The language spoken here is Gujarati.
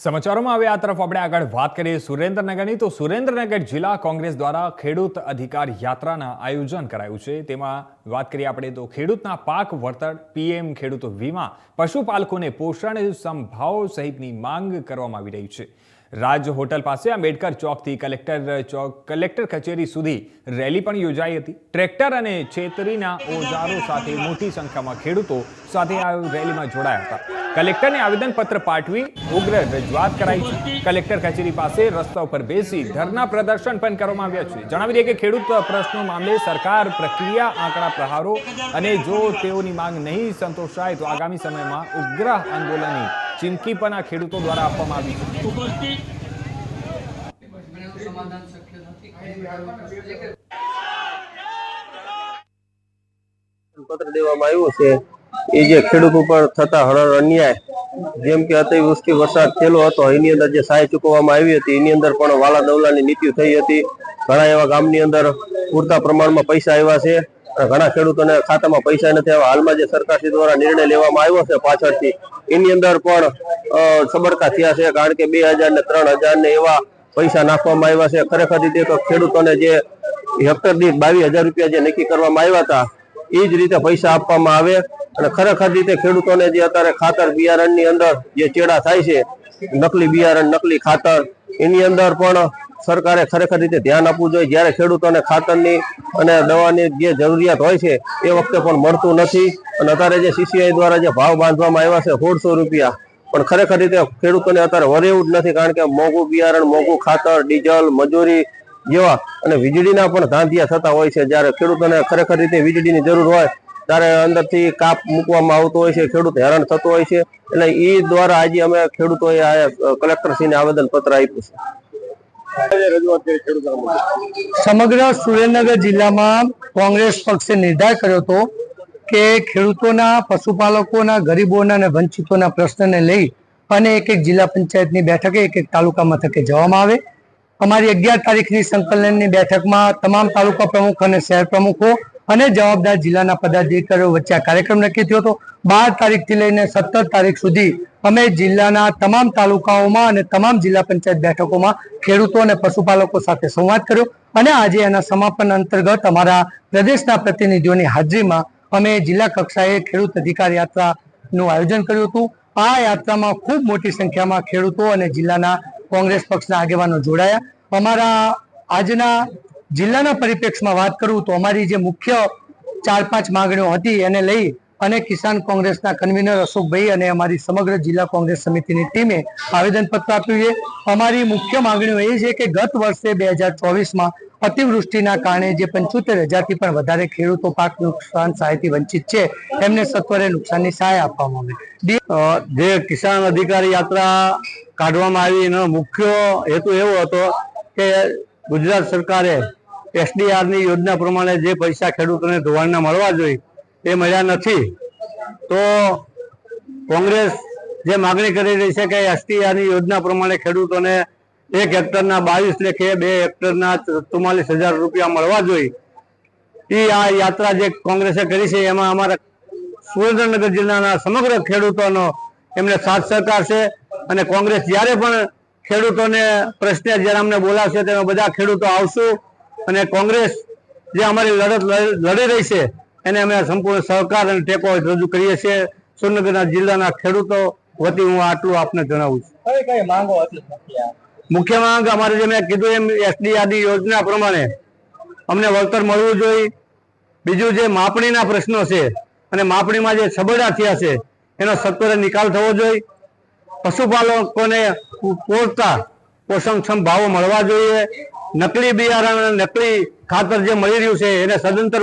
સમાચારોમાં હવે આ તરફ આપણે આગળ વાત કરીએ સુરેન્દ્રનગરની. તો સુરેન્દ્રનગર જિલ્લા કોંગ્રેસ દ્વારા ખેડૂત અધિકાર યાત્રાના આયોજન કરાયું છે. તેમાં વાત કરીએ આપણે તો ખેડૂતના પાક વળતર, પીએમ ખેડૂત વીમા, પશુપાલકોને પોષણ સંભાવ સહિતની માંગ કરવામાં આવી રહી છે. રાજ હોટલ પાસે આંબેડકર ચોકથી કલેક્ટર ચોક, કલેક્ટર કચેરી સુધી રેલી પણ યોજાઈ હતી. ટ્રેક્ટર અને છેતરીના ઓજારો સાથે મોટી સંખ્યામાં ખેડૂતો સાથે આ રેલીમાં જોડાયા હતા. કલેક્ટરને આવેદનપત્ર પાઠવી ઉગ્ર રજૂઆત કરાઈ છે. કલેક્ટર કચેરી પાસે રસ્તા ઉપર બેસી ધરના પ્રદર્શન પણ કરવામાં આવ્યા છે. જણાવી દઈએ કે ખેડૂત પ્રશ્નો મામલે સરકાર પ્રક્રિયા, આંકડા પ્રહારો અને જો તેઓની માંગ નહીં સંતોષાય તો આગામી સમયમાં ઉગ્ર આંદોલનની ચીમકી પણ આ ખેડૂતો દ્વારા આપવામાં આવી પત્ર દેવામાં આવ્યું છે, એ જે ખેડૂત ઉપર થતા હરણ અન્યાય, જેમ કે અતિવૃષ્ટિ વરસાદ થયેલો હતો, એની અંદર જે સહાય ચૂકવવામાં આવી હતી, એની અંદર પણ વાલા દવલાની નીતિ થઈ હતી. ઘણા એવા ગામની અંદર પૂરતા પ્રમાણમાં પૈસા આવ્યા છે. ઘણા ખેડૂતોને ખાતામાં પૈસા નથી આવ્યા. હાલમાં જે સરકારશ્રી દ્વારા નિર્ણય લેવામાં આવ્યો છે પાછળથી, એની અંદર પણ સબરકા થયા છે. કારણ કે બે હજાર ને ત્રણ હજાર ને એવા પૈસા નાખવામાં આવ્યા છે. ખરેખર રીતે તો ખેડૂતોને જે હેક્ટર દીઠ બાવીસ હજાર રૂપિયા જે નક્કી કરવામાં આવ્યા હતા એ જ રીતે પૈસા આપવામાં આવે. અને ખરેખર રીતે ખેડૂતોને જે અત્યારે ખાતર બિયારણની અંદર જે ચેડા થાય છે, નકલી બિયારણ, નકલી ખાતર, એની અંદર પણ સરકારે ખરેખર રીતે ધ્યાન આપવું જોઈએ. જ્યારે ખેડૂતોને ખાતરની અને દવાની જે જરૂરિયાત હોય છે, એ વખતે પણ મળતું નથી. અને અત્યારે જે સીસીઆઈ દ્વારા જે ભાવ બાંધવામાં આવ્યા છે, સોળસો રૂપિયા. પણ ખરેખર રીતે ખેડૂતોને અત્યારે વરે જ નથી, કારણ કે મોંઘું બિયારણ, મોંઘું ખાતર, ડીઝલ, મજૂરી જેવા અને વીજળીના પણ ધાંધિયા થતા હોય છે. જ્યારે ખેડૂતોને ખરેખર રીતે વીજળીની જરૂર હોય, ત્યારે અંદરથી કાપ મૂકવામાં આવતો હોય છે. ખેડૂત હેરાન થતો હોય છે. એટલે એ દ્વારા આજે અમે ખેડૂતોએ કલેક્ટરશ્રીને આવેદન પત્ર આપ્યું છે. સમગ્ર સુરેન્દ્રનગર જિલ્લામાં કોંગ્રેસ પક્ષે નિર્ધાર કર્યો હતો કે ખેડૂતોના, પશુપાલકોના, ગરીબોના અને વંચિતોના પ્રશ્નને લઈ અને એક એક જિલ્લા પંચાયતની બેઠકે એક એક તાલુકા મથકે જવામાં આવે. અમારી અગિયાર તારીખની સંકલનની બેઠકમાં તમામ તાલુકા પ્રમુખ અને શહેર પ્રમુખો અને જવાબદાર જિલ્લાના પદાધિકારીઓ વચ્ચે કાર્યક્રમ નક્કી થયો હતો. બાર તારીખથી લઈને સત્તર તારીખ સુધી અમે જિલ્લાના તમામ તાલુકાઓમાં અને તમામ જિલ્લા પંચાયત બેઠકોમાં ખેડૂતો અને પશુપાલકો સાથે સંવાદ કર્યો અને આજે એના સમાપન અંતર્ગત અમારા પ્રદેશના પ્રતિનિધિઓની હાજરીમાં અમે જિલ્લા કક્ષાએ ખેડૂત અધિકાર યાત્રાનું આયોજન કર્યું હતું. આ યાત્રામાં ખૂબ મોટી સંખ્યામાં ખેડૂતો અને જિલ્લાના કોંગ્રેસ પક્ષના આગેવાનો જોડાયા. અમારા આજના જિલ્લાના પરિપ્રેક્ષમાં વાત કરું તો અમારી જે મુખ્ય ચાર પાંચ માંગણીઓ હતી એને લઈ અને કિસાન કોંગ્રેસના કન્વીનર અશોકભાઈ અને અમારી સમગ્ર જિલ્લા કોંગ્રેસ સમિતિની ટીમે આવેદનપત્ર આપ્યું છે. અમારી મુખ્ય માંગણીઓ એ છે કે ગત વર્ષે બે હજાર ચોવીસમાં અતિવૃષ્ટિના કારણે જે પંચોતેર હજારથી પણ વધારે ખેડૂતો પાક નુકસાન સહાયથી વંચિત છે એમને સત્વરે નુકસાનની સહાય આપવામાં આવે. જે કિસાન અધિકાર યાત્રા કાઢવામાં આવી એનો મુખ્ય હેતુ એવો હતો કે ગુજરાત સરકારે એસડીઆરની યોજના પ્રમાણે જે પૈસા ખેડૂતોને ધોવાણના મળવા જોઈએ, એ મળ્યા નથી. તો કોંગ્રેસ જે માગણી કરી રહી છે કે એસટીઆરની યોજના પ્રમાણે ખેડૂતોને એક હેક્ટરના બાવીસ લેખે બે હેક્ટરના ચુમ્માલીસ હજાર રૂપિયા મળવા જોઈએ. એ આ યાત્રા જે કોંગ્રેસે કરી છે, એમાં અમારા સુરેન્દ્રનગર જિલ્લાના સમગ્ર ખેડૂતોનો એમને સાથ સહકાર છે અને કોંગ્રેસ જ્યારે પણ ખેડૂતોને પ્રશ્ન જ્યારે અમને બોલાવશે, તેમાં બધા ખેડૂતો આવશું. અને કોંગ્રેસ જે અમારી લડત લડી રહી છે એને અમે સંપૂર્ણ સહકાર અને ટેકો રજૂ કરીએ છીએ. સુરેન્દ્રનગર જિલ્લાના ખેડૂતો વતી હું આટલું આપને જણાવું છું. મુખ્ય માંગ અમારે જે મેં કીધું એમ એસડીઆરની યોજના પ્રમાણે અમને વળતર મળવું જોઈએ. બીજું જે માપણીના પ્રશ્નો છે અને માપણીમાં જે છબડા થયા છે એનો સત્વરે નિકાલ થવો જોઈએ. પશુપાલકોને પૂરતા પોષણક્ષમ ભાવો મળવા જોઈએ. નકલી બિયારણ નકલી ખાતર જે મળી રહ્યું છે એને સદંતર